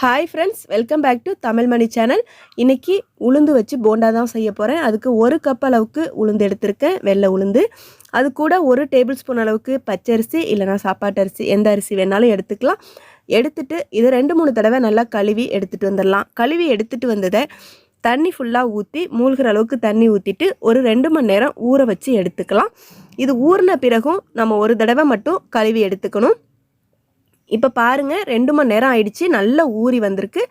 Hi friends welcome back to Tamil Mani channel இன்றைக்கி உளுந்து வச்சு போண்டா தான் செய்ய போகிறேன் அதுக்கு ஒரு கப் அளவுக்கு உளுந்து எடுத்திருக்கேன் வெள்ளை உளுந்து. அது கூட ஒரு டேபிள் ஸ்பூன் அளவுக்கு பச்சரிசி இல்லைனா சாப்பாட்டு அரிசி எந்த அரிசி வேணாலும் எடுத்துக்கலாம். எடுத்துட்டு இது ரெண்டு மூணு தடவை நல்லா கழுவி எடுத்துகிட்டு வந்துடலாம். கழுவி எடுத்துகிட்டு வந்ததை தண்ணி ஃபுல்லாக ஊற்றி மூழ்கிற அளவுக்கு தண்ணி ஊற்றிட்டு ஒரு ரெண்டு மணி நேரம் ஊற வச்சு எடுத்துக்கலாம். இது ஊறின பிறகும் நம்ம ஒரு தடவை மட்டும் கழுவி எடுத்துக்கணும். இப்போ பாருங்கள் ரெண்டு மணி நேரம் ஆயிடுச்சு நல்லா ஊறி வந்திருக்கு.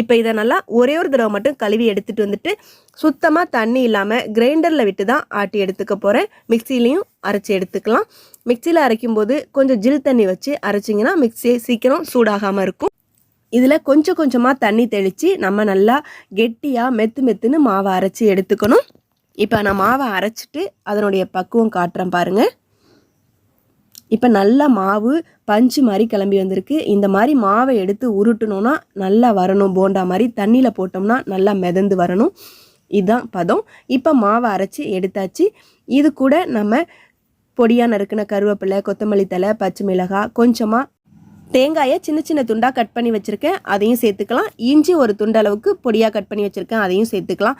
இப்போ இதை நல்லா ஒரே ஒரு தடவை மட்டும் கழுவி எடுத்துகிட்டு வந்துட்டு சுத்தமாக தண்ணி இல்லாமல் கிரைண்டரில் விட்டு தான் ஆட்டி எடுத்துக்க போகிறேன் மிக்சிலையும் அரைச்சி எடுத்துக்கலாம். மிக்சியில் அரைக்கும்போது கொஞ்சம் ஜில் தண்ணி வச்சு அரைச்சிங்கன்னா மிக்சி சீக்கிரம் சூடாகாமல் இருக்கும். இதில் கொஞ்சம் கொஞ்சமாக தண்ணி தெளித்து நம்ம நல்லா கெட்டியாக மெத்து மெத்துன்னு மாவை அரைச்சி எடுத்துக்கணும். இப்போ நான் மாவை அரைச்சிட்டு அதனுடைய பக்குவம் காட்டுறேன் பாருங்கள் இப்போ நல்லா மாவு பஞ்சு மாதிரி கிளம்பி வந்திருக்கு. இந்த மாதிரி மாவை எடுத்து உருட்டணும்னா நல்லா வரணும். போண்டா மாதிரி தண்ணியில் போட்டோம்னா நல்லா மிதந்து வரணும். இதுதான் பதம். இப்போ மாவை அரைச்சி எடுத்தாச்சு. இது கூட நம்ம பொடியாக நறுக்கின கருவேப்பிலை கொத்தமல்லி தலை பச்சை மிளகாய் கொஞ்சமாக தேங்காயை சின்ன சின்ன துண்டாக கட் பண்ணி வச்சுருக்கேன். அதையும் சேர்த்துக்கலாம். இஞ்சி ஒரு துண்டளவுக்கு பொடியாக கட் பண்ணி வச்சுருக்கேன். அதையும் சேர்த்துக்கலாம்.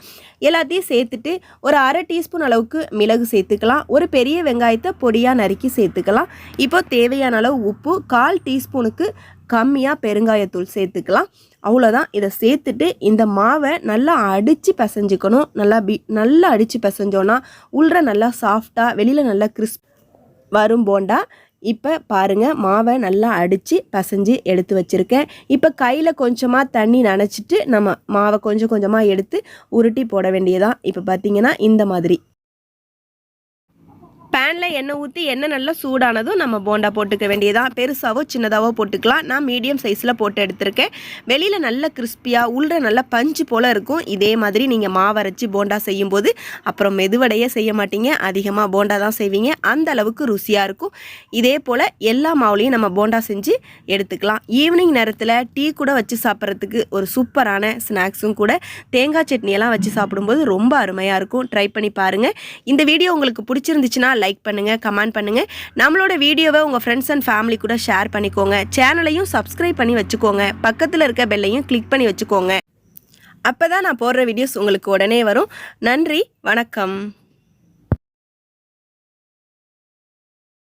எல்லாத்தையும் சேர்த்துட்டு ஒரு அரை டீஸ்பூன் அளவுக்கு மிளகு சேர்த்துக்கலாம். ஒரு பெரிய வெங்காயத்தை பொடியாக நறுக்கி சேர்த்துக்கலாம். இப்போ தேவையான அளவு உப்பு கால் டீஸ்பூனுக்கு கம்மியாக பெருங்காயத்தூள் சேர்த்துக்கலாம். அவ்வளோதான் இதை சேர்த்துட்டு இந்த மாவை நல்லா அடித்து பிசைஞ்சுக்கணும். நல்லா பி நல்லா அடித்து பிசைஞ்சோன்னா உள்ள நல்லா சாஃப்டாக வெளியில் நல்லா கிறிஸ்ப் வரும் போண்டா. இப்போ பாருங்கள் மாவை நல்லா அடித்து பசைஞ்சு எடுத்து வச்சுருக்கேன். இப்போ கையில் கொஞ்சமாக தண்ணி நனைச்சிட்டு நம்ம மாவை கொஞ்சம் கொஞ்சமாக எடுத்து உருட்டி போட வேண்டியதான் இப்போ பார்த்தீங்கன்னா இந்த மாதிரி. பேனில் எண்ணெய் ஊற்றி எண்ணெய் நல்லா சூடானதும் நம்ம போண்டா போட்டுக்க வேண்டியதான் பெருசாகவோ சின்னதாகவோ போட்டுக்கலாம். நான் மீடியம் சைஸில் போட்டு எடுத்திருக்கேன். வெளியில் நல்ல கிறிஸ்பியாக உள்ள நல்லா பஞ்சு போல் இருக்கும். இதே மாதிரி நீங்கள் மாவரைச்சி போண்டா செய்யும்போது அப்புறம் மெதுவடையே செய்ய மாட்டீங்க. அதிகமாக போண்டா தான் செய்வீங்க. அந்த அளவுக்கு ருசியாக இருக்கும். இதே போல் எல்லா மாவுலையும் நம்ம போண்டா செஞ்சு எடுத்துக்கலாம். ஈவினிங் நேரத்தில் டீ கூட வச்சு சாப்பிட்றதுக்கு ஒரு சூப்பரான ஸ்நாக்ஸும் கூட. தேங்காய் சட்னியெல்லாம் வச்சு சாப்பிடும்போது ரொம்ப அருமையாக இருக்கும். ட்ரை பண்ணி பாருங்கள் இந்த வீடியோ உங்களுக்கு பிடிச்சிருந்துச்சுன்னா லைக் பண்ணுங்கள் கமெண்ட் பண்ணுங்கள் நம்மளோட வீடியோவை உங்கள் ஃப்ரெண்ட்ஸ் அண்ட் ஃபேமிலி கூட ஷேர் பண்ணிக்கோங்க. சேனலையும் சப்ஸ்கிரைப் பண்ணி வச்சுக்கோங்க. பக்கத்தில் இருக்க பெல்லையும் கிளிக் பண்ணி வச்சுக்கோங்க. அப்போ தான் நான் போடுற வீடியோஸ் உங்களுக்கு உடனே வரும். நன்றி வணக்கம்.